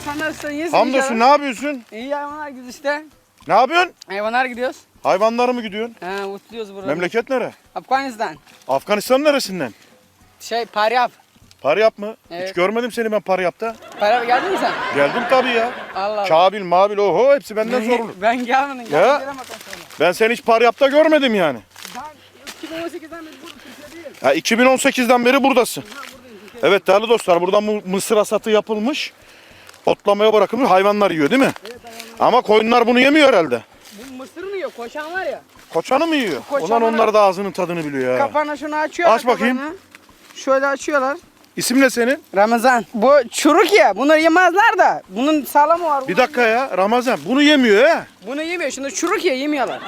abi sen nasılsın? İyisin Hamdolsun ne yapıyorsun? İyi hayvanlar gidiyoruz işte. Ne yapıyorsun? Hayvanlar gidiyoruz. Hayvanlara mı gidiyorsun? He mutluyoruz burada. Memleket nere? Afganistan. Afganistan neresinden? Şey Paryap. Paryap mı? Evet. Hiç görmedim seni ben Paryap'ta. Paryap geldin mi sen? Geldim tabii ya. Allah Allah. Kabil, mabil, oho hepsi benden sorulur. ben gelmedim. Ya. Bakalım sonra. Ben seni hiç Paryap'ta görmedim yani. Ben 2018'den beri burada Türkiye değilim. Ha, 2018'den beri buradasın. Evet değerli dostlar burada mı- mısır hasatı yapılmış. Otlamaya bırakılmış hayvanlar yiyor değil mi? Ama koyunlar bunu yemiyor herhalde. Bu mısır mı yiyor? Koşan var ya. Koçanı mı yiyor? Koçanı- Ulan onlar da ağzının tadını biliyor ya. Kafana şunu açıyorlar. Aç bakayım. kafanı. Şöyle açıyorlar. İsim ne senin? Ramazan. Bu çuruk ya. Bunları yemezler de. Bunun sağlamı var. Bir dakika ya Ramazan bunu yemiyor ha. Bunu yemiyor. Şimdi çuruk ya yemiyorlar.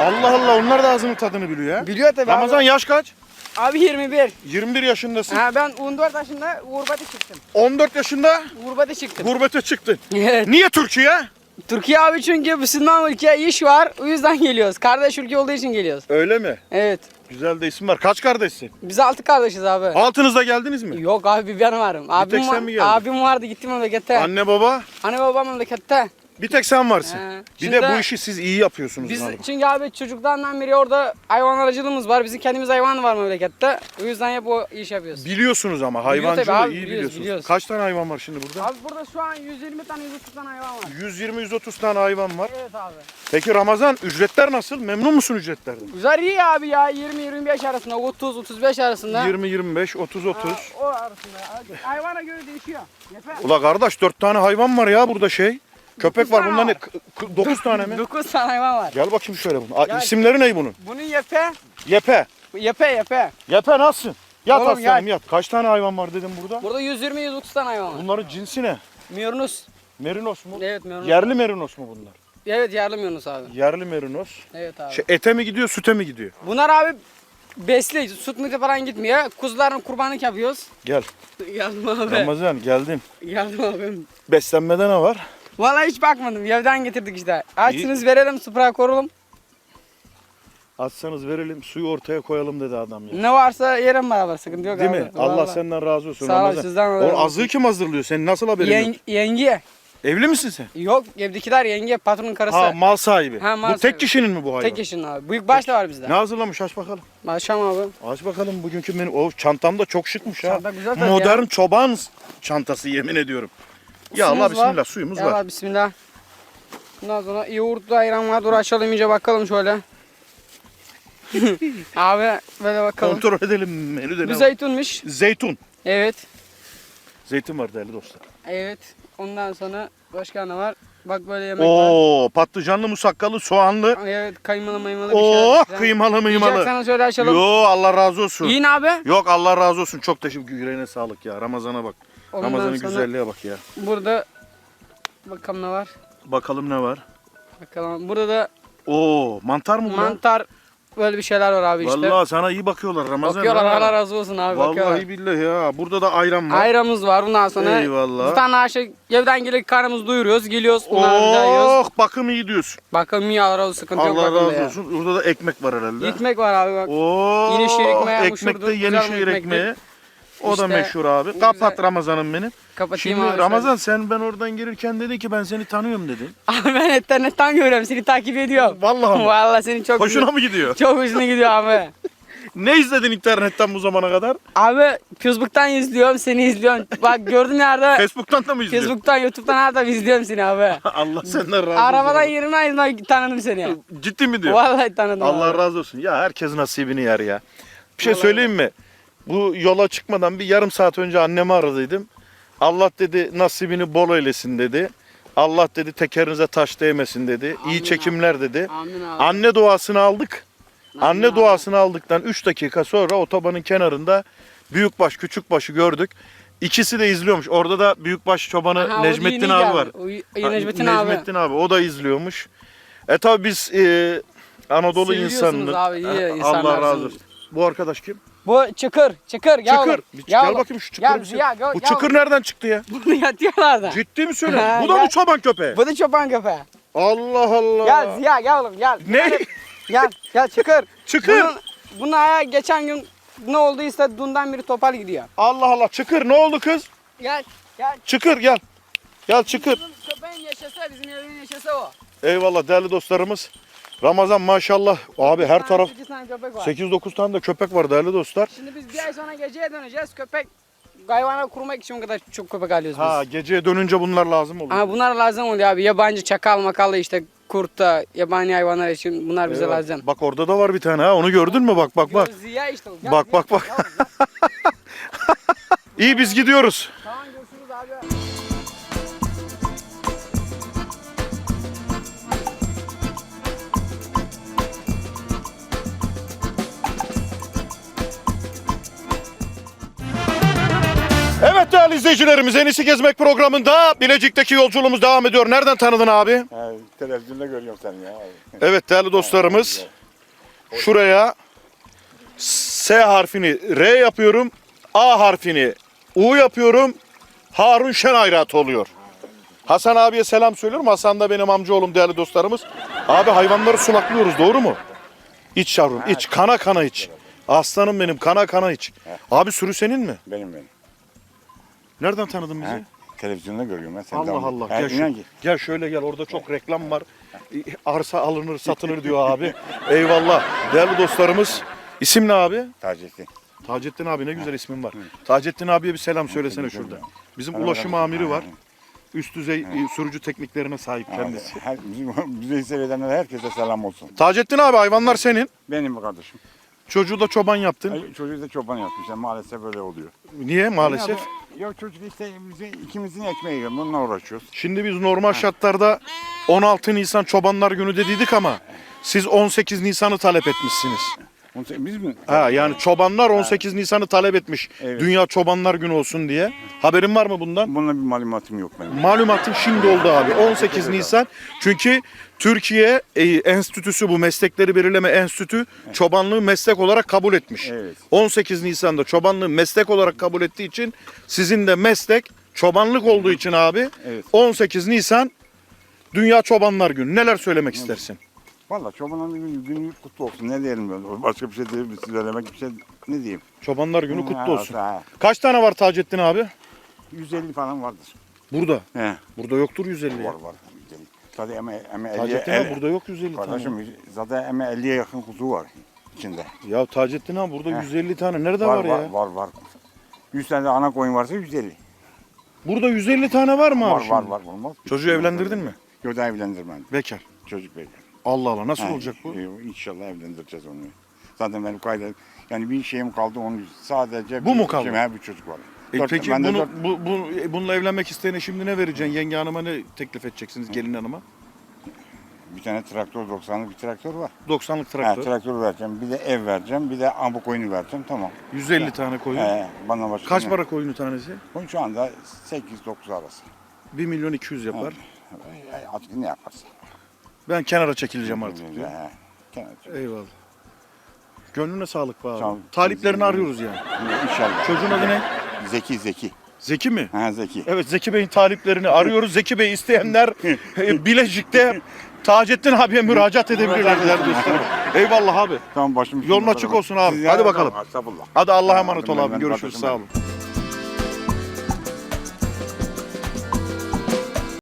Allah Allah onlar da ağzının tadını biliyor ya. Biliyor tabii Ramazan abi. yaş kaç? Abi 21. 21 yaşındasın. Ha ben 14 yaşında gurbete çıktım. 14 yaşında Gurbete çıktım. gurbete çıktın. Evet. Niye Türkiye? Türkiye abi çünkü Müslüman ülke iş var. O yüzden geliyoruz. Kardeş ülke olduğu için geliyoruz. Öyle mi? Evet. Güzel de isim var. Kaç kardeşsin? Biz altı kardeşiz abi. Altınızda geldiniz mi? Yok abi ben varım. Abim, tek sen mi geldin? abim vardı gitti memlekette. Anne, Anne baba babam memlekette. Bir tek sen varsın. He. Bir Şimdi de bu işi siz iyi yapıyorsunuz Biz galiba. çünkü abi çocuklardan beri orada hayvan aracılığımız var. Bizim kendimiz hayvan var memlekette. O yüzden hep o iş yapıyoruz. Biliyorsunuz ama hayvancılığı abi, iyi biliyoruz, biliyorsunuz. biliyoruz. Kaç tane hayvan var şimdi burada? Abi burada şu an 120 tane 130 tane hayvan var. 120-130 tane hayvan var. Evet abi. Peki Ramazan ücretler nasıl? Memnun musun ücretlerden? Güzel iyi abi ya 20-25 arasında 30-35 arasında. 20-25, 30-30. Ha, o arasında. Hayvana göre değişiyor. Yeter. Ula kardeş 4 tane hayvan var ya burada şey. Köpek var bunlar ne? var. 9 tane mi? 9 tane hayvan var. Gel bakayım şöyle bunu. A, Gel. İsimleri ne bunun? Bunun yepe, Yepe. yepe yepe. Yepe nasılsın? Yat Oğlum, aslanım yat. Kaç tane hayvan var dedim burada? Burada 120-130 tane hayvan var. Bunların cinsi ne? Mürnus. Merinos mu? Evet Mürnus. Yerli merinos mu bunlar? Evet yerli Mürnus abi. Yerli merinos. Evet abi. Şey, ete mi gidiyor, süte mi gidiyor? Bunlar abi besli, süt müte falan gitmiyor. Kuzuların kurbanlık yapıyoruz. Gel. Geldim abi. Ramazan geldin. Geldim abi. Beslenmede ne var? Vallahi hiç bakmadım. Evden getirdik işte. Açsınız verelim, sıfıra korulum. Atsanız verelim, suyu ortaya koyalım dedi adam ya. Ne varsa yerim beraber sıkıntı yok Değil abi. mi? Allah Vallahi. senden razı olsun Sağ ol, Ramazan. sizden razı olsun. azığı kim hazırlıyor? Senin nasıl haberin yok? Yeng- yenge. Evli misin sen? Yok evdekiler yenge, patronun karısı. Ha mal sahibi. Ha, mal bu tek sahibi. kişinin mi bu hayvan? Tek yaşında abi. Büyük baş da var bizde. Ne hazırlamış aç bakalım. Maşam abi. Aç bakalım bugünkü menü. O çantam da çok şıkmış ha. Çanta güzel tabii Modern çoban çantası yemin ediyorum. Ya Allah Suyumuz var. bismillah suyumuz Ya var. Allah bismillah. Bundan sonra yoğurtlu ayran var. Dur açalım iyice bakalım şöyle. abi böyle bakalım. Kontrol edelim menüde ne Bu var. zeytunmuş. Zeytun. Evet. Zeytin var değerli dostlar. Evet. Ondan sonra başka ne var? Bak böyle yemek var. Oo patlıcanlı musakkalı soğanlı. Evet kaymalı maymalı bir Oh şey. kıymalı mıymalı. Yiyeceksen şöyle açalım. Yo Allah razı olsun. Yiyin abi. Yok Allah razı olsun. Çok teşekkür yüreğine sağlık ya. Ramazana bak. Ondan Ramazan'ın sonra güzelliğe bak ya. Burada bakalım ne var. Bakalım ne var. Bakalım. Burada da Oo mantar mı bu? lan? mantar böyle bir şeyler var abi işte. Vallahi sana iyi bakıyorlar Ramazan. bakıyorlar ha. Allah razı olsun abi bakıyorlar. Vallahi billahi ya. Burada da ayran var. Ayramız var bundan sonra. Eyvallah. Bir tane aşı evden gelip karnımızı doyuruyoruz. Geliyoruz bunları bir daha yiyoruz. Oh bakım iyi diyorsun. Bakalım iyi Allah razı olsun sıkıntı yok Allah bakımda razı ya. olsun. Burada da ekmek var herhalde. Ekmek var abi bak. Oo, Yenişehir ekmeği, bu ekmek şurada de güzel bir ekmeği. O da İşte meşhur abi. bu Kapat güzel. Ramazan'ım benim. Kapatayım Şimdi abi. Ramazan sen ben oradan gelirken dedin ki ben seni tanıyorum dedin. Abi ben internetten görüyorum seni takip ediyorum. Vallahi mı? Vallahi seni çok Hoşuna mı gidiyor? çok hoşuna gidiyor abi. Ne izledin internetten bu zamana kadar? Abi Facebook'tan izliyorum seni izliyorum. Bak gördün nerede? Facebook'tan da mı izliyorsun? Facebook'tan YouTube'dan nerede izliyorum seni abi. Allah senden razı olsun. Arabadan yerine ayrılma tanıdım seni. Ciddi mi diyor? Vallahi tanıdım Allah abi. razı olsun. Ya herkes nasibini yer ya. Bir şey söyleyeyim mi? Bu yola çıkmadan bir yarım saat önce annemi aradıydım. Allah dedi nasibini bol eylesin dedi. Allah dedi tekerinize taş değmesin dedi. Amin İyi abi. çekimler dedi. Amin abi. Anne duasını aldık. Anne abi. duasını aldıktan 3 dakika sonra otobanın kenarında büyükbaş küçükbaşı gördük. İkisi de izliyormuş. Orada da büyükbaş çobanı Aha, Necmettin abi var. O Ha, Necmettin abi. Necmettin abi. O da izliyormuş. E tabi biz e, Anadolu insanını abi, Allah razı olsun. Bu arkadaş kim? Bu çıkır, çıkır. Gel Çıkır. oğlum. Bir Gel gel oğlum. bakayım şu çıkırı Gel, bir şey. Gel, Bu gel çıkır oğlum. nereden çıktı ya? Bunu yatıyorlar da. Ciddi mi söylüyorsun? Ha, Bu da mı çoban köpeği? Bu da çoban köpeği. Allah Allah. Gel Ziya gel oğlum gel. Ne? Gel gel çıkır. Çıkır. Bunun, bunun ayağı geçen gün ne olduysa dundan biri topal gidiyor. Allah Allah. Çıkır ne oldu kız? Gel gel. Çıkır gel. Gel çıkır. Bizim köpeğin yaşası bizim evin yaşası o. Eyvallah değerli dostlarımız. Ramazan maşallah. Abi her taraf iki tane köpek var. 8-9 tane de köpek var değerli dostlar. Şimdi biz bir ay sonra geceye döneceğiz. Köpek hayvana kurmak için o kadar çok köpek alıyoruz Ha biz. geceye dönünce bunlar lazım oluyor. Ama bunlar lazım oluyor abi. Yabancı çakal makalı işte kurt da yabani hayvanlar için bunlar bize Eyvallah. lazım. Bak orada da var bir tane ha. Onu gördün mü? Bak bak bak. Ziya işte. Bak, bak, bak. İyi biz gidiyoruz. İzleyicilerimiz En İyisi Gezmek programında Bilecik'teki yolculuğumuz devam ediyor. Nereden tanıdın abi? Ha, televizyonda görüyorum seni ya. abi. Evet değerli dostlarımız. Şuraya S harfini R yapıyorum. A harfini U yapıyorum. Harun Şenayrat oluyor. Hasan abiye selam söylüyorum. Hasan da benim amcaoğlum değerli dostlarımız. Abi hayvanları sulaklıyoruz doğru mu? İç yavrum iç. Kana kana iç. Aslanım benim kana kana iç. Abi sürü senin mi? Benim benim. Nereden tanıdın bizi? Ha? Televizyonda görüyorum ben seni. Allah devamlı. Allah. Gel, şu- inan ki. gel şöyle gel. Orada çok reklam var. Arsa alınır satılır diyor abi. Eyvallah. Değerli dostlarımız. İsim ne abi? Taceddin. Tacettin abi ne güzel ismin var. Tacettin abiye bir selam söylesene şurada. Bizim ulaşım amiri var. Üst düzey e, sürücü tekniklerine sahip kendisi. Her, bizim, bizi seyredenlere herkese selam olsun. Tacettin abi hayvanlar senin. Benim kardeşim. Çocuğu da çoban yaptın. Ay, Çocuğu da çoban yapmışlar. Maalesef böyle oluyor. Niye maalesef? Ya, çocuk işte bizi, ikimizin ekmeği yiyor. Bununla uğraşıyoruz. Şimdi biz normal şartlarda 16 Nisan Çobanlar Günü dediydik ama siz 18 Nisan'ı talep etmişsiniz. Onu se- Biz mi? Ha yani çobanlar 18 Nisan'ı talep etmiş. Evet. Dünya Çobanlar Günü olsun diye. Haberin var mı bundan? Bununla bir malumatım yok benim. Malumatım şimdi oldu abi. 18 Nisan. Çünkü Türkiye e, Enstitüsü bu meslekleri belirleme enstitü çobanlığı meslek olarak kabul etmiş. Evet. 18 Nisan'da çobanlığı meslek olarak kabul ettiği için sizin de meslek çobanlık olduğu için abi Evet. 18 Nisan Dünya Çobanlar Günü. Neler söylemek istersin? Valla çobanın günü, günü kutlu olsun. Ne diyelim ben? Başka bir şey değil. Söylemek bir şey ne diyeyim? Çobanlar Günü kutlu olsun. ha. Kaç tane var Taceddin abi? 150 falan vardır. Burada. He. Burada yoktur 150. ya. Var var. 150. Zaten ama, ama 50'ye... Taceddin abi burada yok 150 tane. Kardeşim zaten ama 50'ye yakın kuzu var içinde. Ya Taceddin abi burada Heh. 150 tane nerede var var, var, ya? var var 100 tane de ana koyun varsa 150. Burada 150 tane var mı abi var şimdi? var var olmaz. Çocuğu evlendirdin mi? Yok daha evlendirmedim. Bekar. Çocuk bekliyor. Allah Allah nasıl He, olacak bu? e, İnşallah evlendireceğiz onu. Zaten benim kayda yani bir şeyim kaldı onun sadece Bu bir mu kaldı? Şeyim, he, bir çocuk var. E Dört- peki bende bunu, dört- bu, bu, bununla evlenmek isteyene şimdi ne vereceksin? Yenge hanıma ne teklif edeceksiniz gelin hanıma? bir tane traktör 90'lık bir traktör var. 90'lık He, traktör. traktör vereceğim. Bir de ev vereceğim. Bir de ambu koyunu vereceğim. Tamam. 150 tane koyun. He, bana başka Kaç ne? para koyunu tanesi? Koyun şu anda 8-9 arası. 1 milyon 200 yapar. He, Artık ne yaparsa. Ben kenara çekileceğim artık diyor. He, kenar- Eyvallah. Gönlüne sağlık be abi. Sağ ol. Taliplerini arıyoruz yani. İnşallah. Çocuğun adı ne? Zeki Zeki. Zeki mi? Ha Zeki. Evet Zeki Bey'in taliplerini arıyoruz. Zeki Bey isteyenler e, Bilecik'te Taceddin abiye müracaat edebilirler dostlarım. Eyvallah abi. Tamam başım. Yolun açık olsun abi. Hadi bakalım. Estağfurullah. Hadi Allah'a emanet ol abi. Görüşürüz. Sağ olun.